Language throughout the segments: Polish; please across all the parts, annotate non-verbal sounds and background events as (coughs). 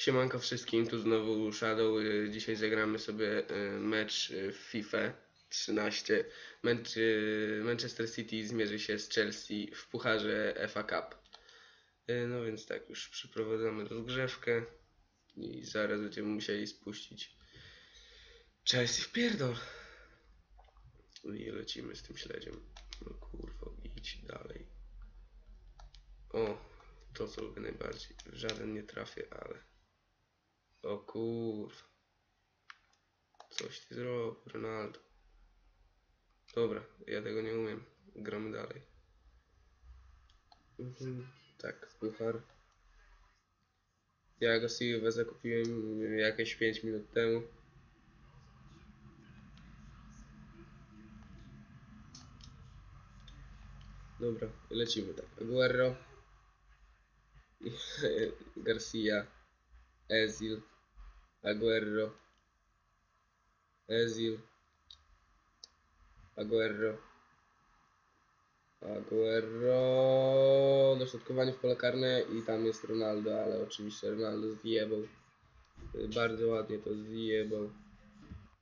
Siemanko wszystkim, tu znowu Shadow. Y, Dzisiaj zagramy sobie y, mecz y, w FIFA 13. Mecz, y, Manchester City zmierzy się z Chelsea w pucharze FA Cup. No więc tak, już przeprowadzamy rozgrzewkę i zaraz będziemy musieli spuścić Chelsea w pierdol. I lecimy z tym śledziem. No kurwa, idź dalej. O, to co lubię najbardziej. Żaden nie trafię, ale... O kurwa. Coś ty zrobił, Ronaldo. Dobra, ja tego nie umiem. Gramy dalej. Mhm, tak, puchar. Ja go Silva zakupiłem jakieś 5 minut temu. Dobra, lecimy tak. Aguero. (laughs) Garcia. Ezil. Aguero. Ezil. Aguero. Aguero. Dośrodkowanie w pole karne i tam jest Ronaldo, ale oczywiście Ronaldo zjebał. Bardzo ładnie to zjebał.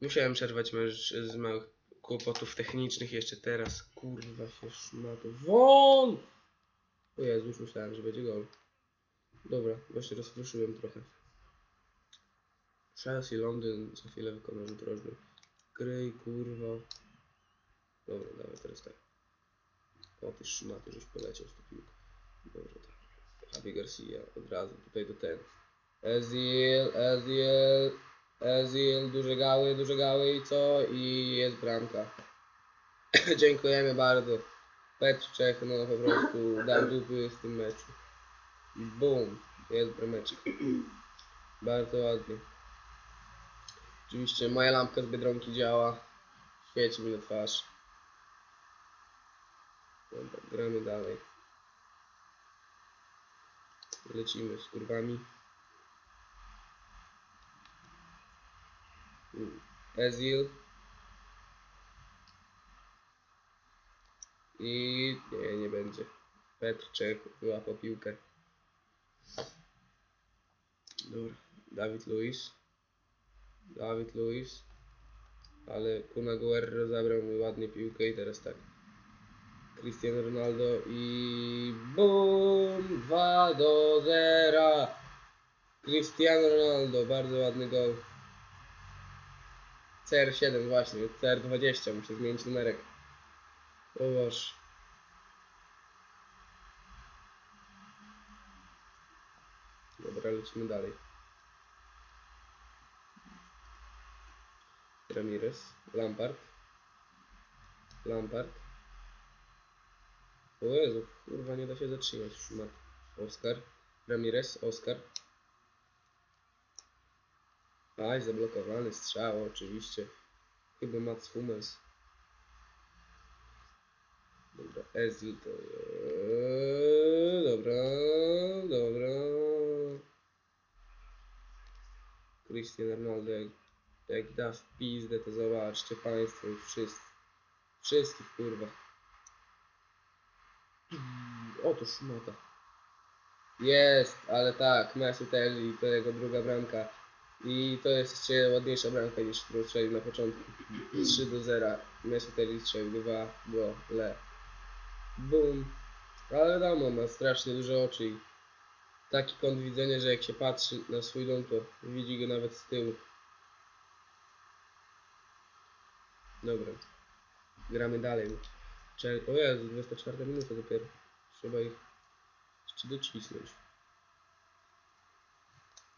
Musiałem przerwać mecz z małych kłopotów technicznych jeszcze teraz. Kurwa się szmato. Won! O Jezu, już myślałem, że będzie gol. Dobra, właśnie rozproszyłem trochę. Chelsea, Londyn, za chwilę wykonam drożny. Gry, kurwa. Dobra, dawaj teraz tak. O, ty szmaty, żeś poleciał z tą piłką. Dobra, tak. Javi Garcia, od razu tutaj do ten. Ezil, Ezil, Ezil, duże gały, duże gały i co? I jest bramka. (clears throat) Dziękujemy bardzo. Petr Czech, no po prostu dał dupy w tym meczu. Bum, jest brameczek. Bardzo ładnie. Oczywiście moja lampka z Biedronki działa. Świeci mi na twarz. Dobra, gramy dalej. Lecimy z kurwami. Ezil. I nie, nie będzie. Petr Czech wyłapał piłkę. Dobra, Dawid Luiz. Dawid Luiz. Ale Kun Aguero zabrał mi ładnie piłkę i teraz tak. Cristiano Ronaldo i BUM! 2 do 0. Cristiano Ronaldo, bardzo ładny gol. CR7 właśnie, CR20, muszę zmienić numerek. O Boże. Dobra, lecimy dalej. Ramirez, Lampard, Lampard. O Jezu, kurwa nie da się zatrzymać szmat. Oscar, Ramirez, Oscar. Aj, zablokowany strzał oczywiście. Chyba Mats Hummels. Dobra, Ezil to... Dobra, dobra. Cristiano Ronaldo jak, da w pizdę, to zobaczcie państwo już wszyscy. Wszystkich kurwa. Oto szmata. Jest, ale tak, Mesut Özil to jego druga bramka. I to jest jeszcze ładniejsza bramka niż którą strzelił na początku. 3 do 0. Mesut Özil strzelił 2 do le. Bum. Ale damo ma strasznie duże oczy i taki kąt widzenia, że jak się patrzy na swój dom, to widzi go nawet z tyłu. Dobra. Gramy dalej. Cze- O Jezu, 24 minuta dopiero. Trzeba ich jeszcze docisnąć.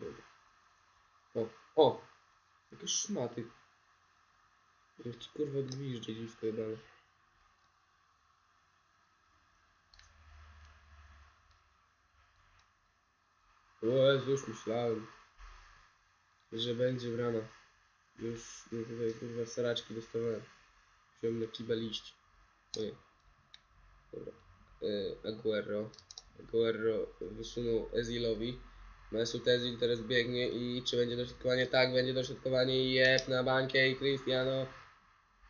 Dobra. O, o! Jakie szmaty. Jak ci kurwa gwizdże dziwko jebane. O Jezu, już myślałem, że będzie brama. Już już tutaj kurwa saraczki dostawałem. Na kibel iść. Dobra. E, Aguero. Aguero wysunął Ezilowi. Mesut Ezil teraz biegnie i czy będzie dośrodkowanie? Tak, będzie dośrodkowanie i jeb na bankę i Cristiano.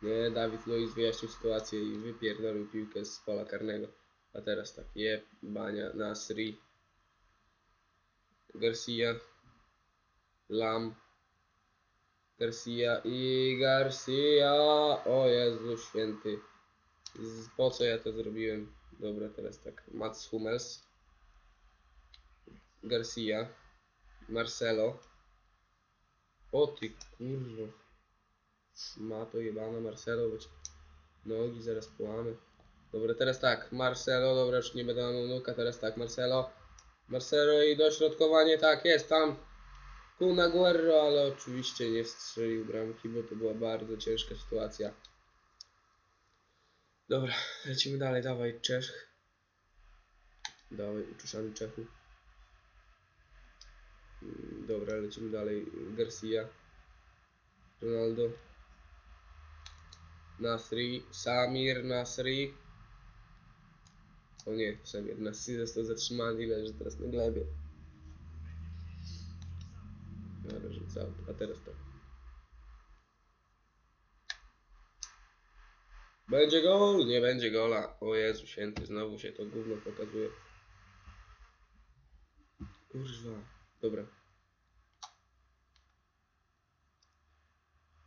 Nie, Dawid Luiz wyjaśnił sytuację i wypierdolił piłkę z pola karnego. A teraz tak, jeb, Bania, Nasri. Garcia. Lam. Garcia i Garcia. O Jezu święty. Po co ja to zrobiłem? Dobra, teraz tak. Mats Hummels. Garcia. Marcelo. O ty kurwa. Ma to jebana Marcelo, ci nogi zaraz połamy. Dobra, teraz tak. Marcelo, dobra, już nie będę mam nuka, teraz tak. Marcelo. Marcelo i dośrodkowanie, tak jest tam. Kun Aguero, ale oczywiście nie strzelił bramki, bo to była bardzo ciężka sytuacja. Dobra, lecimy dalej, dawaj Czech. Dawaj, uczuszany Czechu. Mm, Dobra, lecimy dalej. Garcia. Ronaldo. Nasri. Samir Nasri. O nie, Samir Nasri został zatrzymany leży teraz na glebie. A teraz tak. Będzie gol! Nie będzie gola. O Jezu święty, znowu się to gówno pokazuje. Kurwa. Dobra.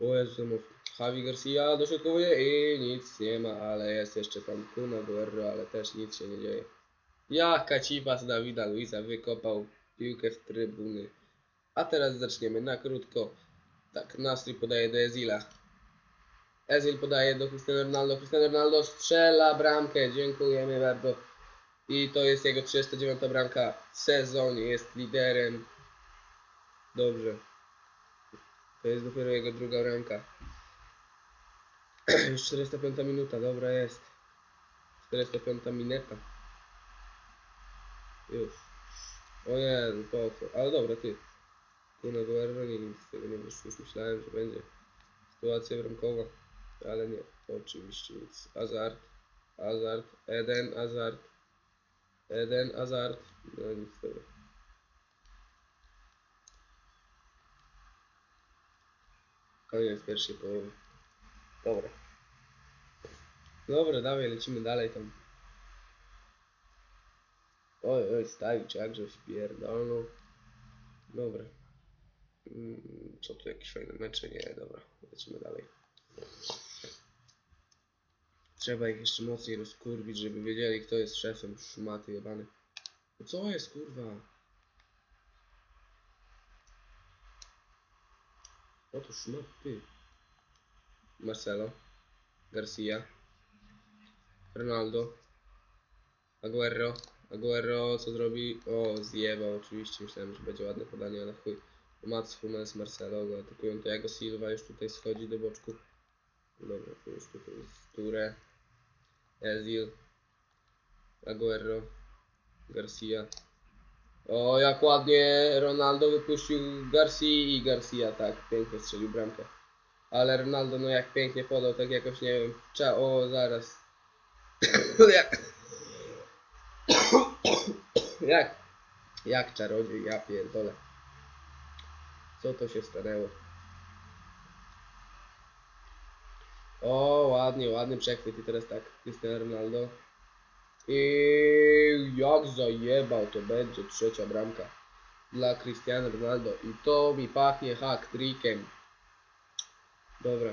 O Jezu, to mów. Javi Garcia dośrodkowuje i nic nie ma, ale jest jeszcze tam Kuna Guerrero, ale też nic się nie dzieje. Jaka cipa z Dawida Luisa wykopał piłkę w trybuny. A teraz zaczniemy na krótko. Tak, Nastri podaje do Ezila. Ezil podaje do Cristiano Ronaldo. Cristiano Ronaldo strzela bramkę. Dziękujemy bardzo. I to jest jego 39 bramka w sezonie. Jest liderem. Dobrze. To jest dopiero jego druga bramka. (clears throat) Już 405 minuta. Dobra jest. 405 mineta. Już. O Jezu, po co? Ale dobra, ty. Na Guerrero nie nic z tego nie wyszło. Już myślałem, że będzie sytuacja bramkowa. Ale nie, oczywiście nic. Hazard, Hazard, Eden, Hazard, Eden, Hazard. No nic z tego. Koniec pierwszej połowy. Dobra. Dobra, dawaj, lecimy dalej tam. Oj, oj, stawić, jakże wpierdolną. Dobra. Mm, Co tu, jakieś fajne mecze? Nie, dobra, lecimy dalej. Trzeba ich jeszcze mocniej rozkurwić, żeby wiedzieli, kto jest szefem. Szmaty jebany. No co jest, kurwa? Oto szmat. Marcelo. Garcia. Ronaldo. Aguero. Aguero, co zrobi? O, zjebał oczywiście. Myślałem, że będzie ładne podanie, ale chuj. Mats Hummels, Marcelo go atakują. Thiago Silva już tutaj schodzi do boczku. Dobra, to już tutaj jest Ture. Ezil. Aguero. Garcia. O, jak ładnie Ronaldo wypuścił Garcia i Garcia, tak, pięknie strzelił bramkę. Ale Ronaldo, no jak pięknie podał, tak jakoś nie wiem. Cza o, zaraz. (coughs) jak... (coughs) jak? Jak czarodziej, ja pierdolę. Co to się stanęło? O, ładnie, ładny przechwyt i teraz tak, Cristiano Ronaldo. I jak zajebał, to będzie trzecia bramka dla Cristiano Ronaldo. I to mi pachnie hack-trickiem. Dobra,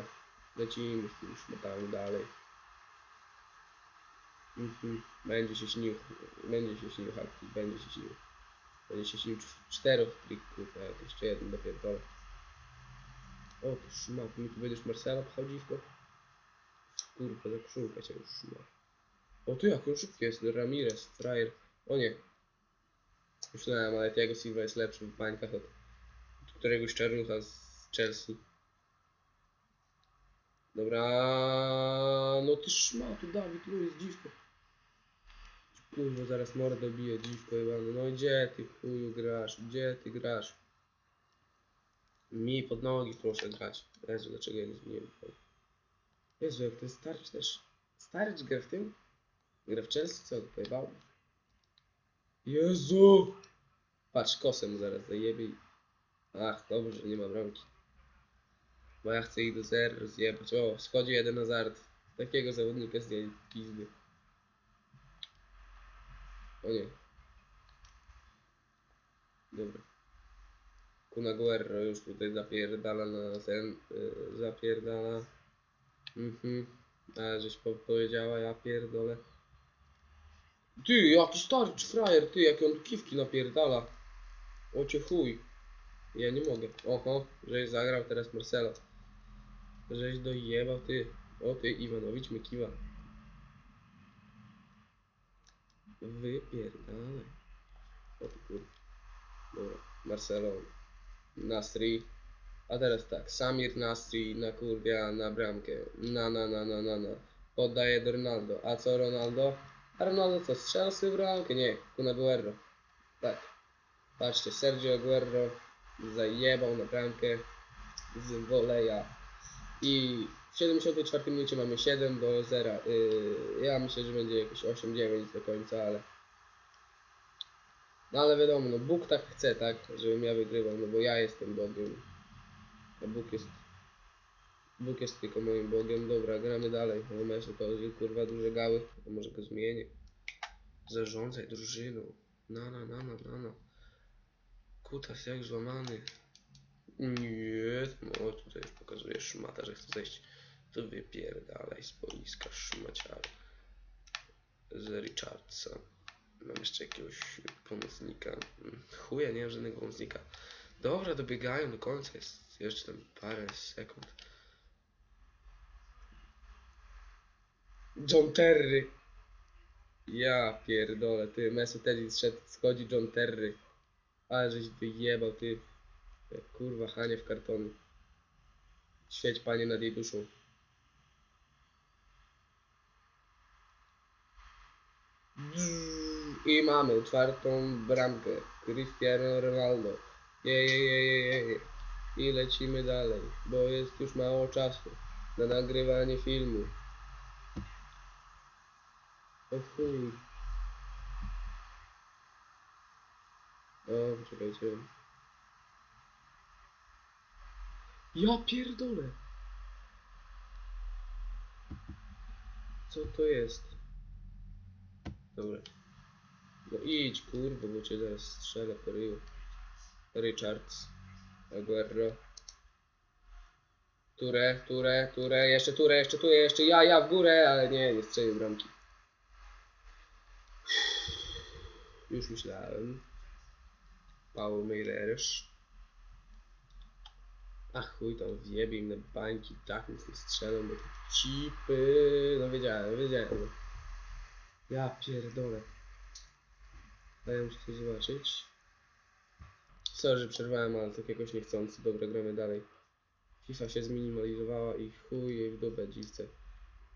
lecimy z tym szmatami dalej. Mhm. Będzie się śnił, będzie się śnił hack będzie się śnił. Będzie cz- czterech trików, a jeszcze jeden dopiero. O, ty szmat, mi tu będziesz Marcela pchał dziwko? Kurwa, za koszulkę cię już szmat. O, tu jak szybki jest, Ramirez, frajer. O nie. Myślałem, ale Thiago Silva jest lepszy w bańkach od, któregoś czarnucha z Chelsea. Dobra, no ty szmatu, Dawid Luiz, dziwko. Kurwa, zaraz mordę bije, dziwko jebany. No gdzie ty chuju grasz, gdzie ty grasz? Mi pod nogi proszę grać. Jezu, dlaczego ja nie zmieniłem? Jezu, jak ten Starcz też... Starcz gra w tym? Gra w Chelsea? Co, pojebał? Jezu! Patrz, kosem zaraz zajebie. Ach, dobrze, nie ma bramki. Bo ja chcę ich do zero zjebać. O, schodzi jeden Hazard. Takiego zawodnika zdjęli pizdy. O nie. Dobra. Kuna Guerrero już tutaj zapierdala na ten, y, zapierdala. Mhm. A żeś po powiedziała, ja pierdolę. Ty, jaki stary frajer, ty, jak on kiwki napierdala. O cię chuj. Ja nie mogę. Oho, żeś zagrał teraz Marcelo. Żeś dojebał, ty. O ty, Iwanowicz mnie kiwa. Wypierdalaj. O kur... Dobra, Marcelo. Nastri. A teraz tak, Samir Nastri na kurwia na bramkę. Na na na na na na. Poddaje do Ronaldo. A co Ronaldo? A Ronaldo co, strzela sobie bramkę? Nie, Kuna Guerrero. Tak. Patrzcie, Sergio Aguero zajebał na bramkę z. I w 74 minucie mamy 7 do 0. Yy, ja myślę, że będzie jakieś 8-9 do końca, ale. No ale wiadomo, no Bóg tak chce, tak, żebym ja wygrywał, no bo ja jestem Bogiem. A Bóg jest. Bóg jest tylko moim Bogiem. Dobra, gramy dalej. No mecz to kurwa duże gały. A może go zmienię. Zarządzaj drużyną. Na na na na na na. Kutas jak złamany. Nie, no tutaj już pokazuje szmata, że chce zejść. To wypierdalaj z boiska szmaciar. Z Richardsa. Mam jeszcze jakiegoś pomocnika. Chuja, nie mam żadnego pomocnika. Dobra, dobiegają do końca. Jest jeszcze tam parę sekund. John Terry. Ja pierdolę, ty. Mesut Özil zszedł, schodzi John Terry. Ale żeś wyjebał, ty. Kurwa, Hanie w kartony. Świeć panie nad jej duszą. I mamy czwartą bramkę. Cristiano Ronaldo. Je, je, je, je, je, je. I lecimy dalej, bo jest już mało czasu na nagrywanie filmu. O chuj. O, czekajcie. Ja pierdolę. Co to jest? Dobra. No idź, kurwa, bo cię zaraz strzelę po ryju. Richards. Aguero. Ture, Ture, Ture, jeszcze Ture, jeszcze Ture, jeszcze ja, ja w górę, ale nie, nie strzelił bramki. Już myślałem. Paul Meirers. Ach chuj tam wjebie im na bańki, tak nic nie strzelą, bo to cipy. No wiedziałem, wiedziałem. Ja pierdolę. Daję muszę coś zobaczyć. Sorry, przerwałem, ale tak jakoś niechcący. Dobra, gramy dalej. FIFA się zminimalizowała i chuj jej w dupę dziwce.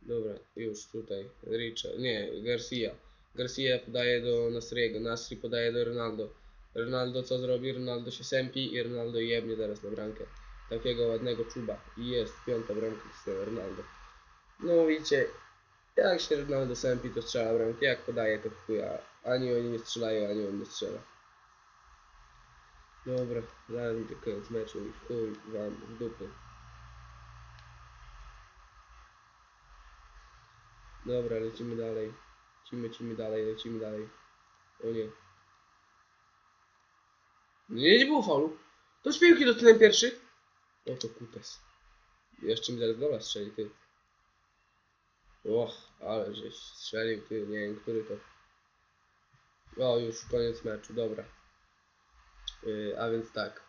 Dobra, już tutaj. Richard, nie, Garcia. Garcia podaje do Nasriego, Nasri podaje do Ronaldo. Ronaldo co zrobi? Ronaldo się sępi i Ronaldo jebnie teraz na bramkę. Takiego ładnego czuba. I jest piąta bramka z Ronaldo. No widzicie, jak się Ronaldo sępi, to strzela bramki, jak podaje, to chuja. Ani oni nie strzelają, ani on nie strzela. Dobra, zaraz będzie koniec meczu i chuj wam w dupy. Dobra, lecimy dalej. Lecimy, lecimy dalej, lecimy dalej. O nie. Nie, nie było faulu. To z piłki dotknąłem pierwszy. O to kutes. Jeszcze mi zaraz gola strzeli, ty. Och, ale żeś strzelił, ty, nie wiem, który to. O, już koniec meczu, dobra. Yy, a więc tak.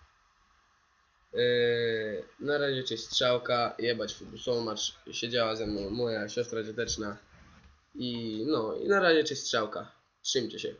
Yy, na razie cześć strzałka, jebać futbol mecz. Siedziała ze mną moja siostra dzieteczna. I no, i na razie cześć strzałka. Trzymcie się.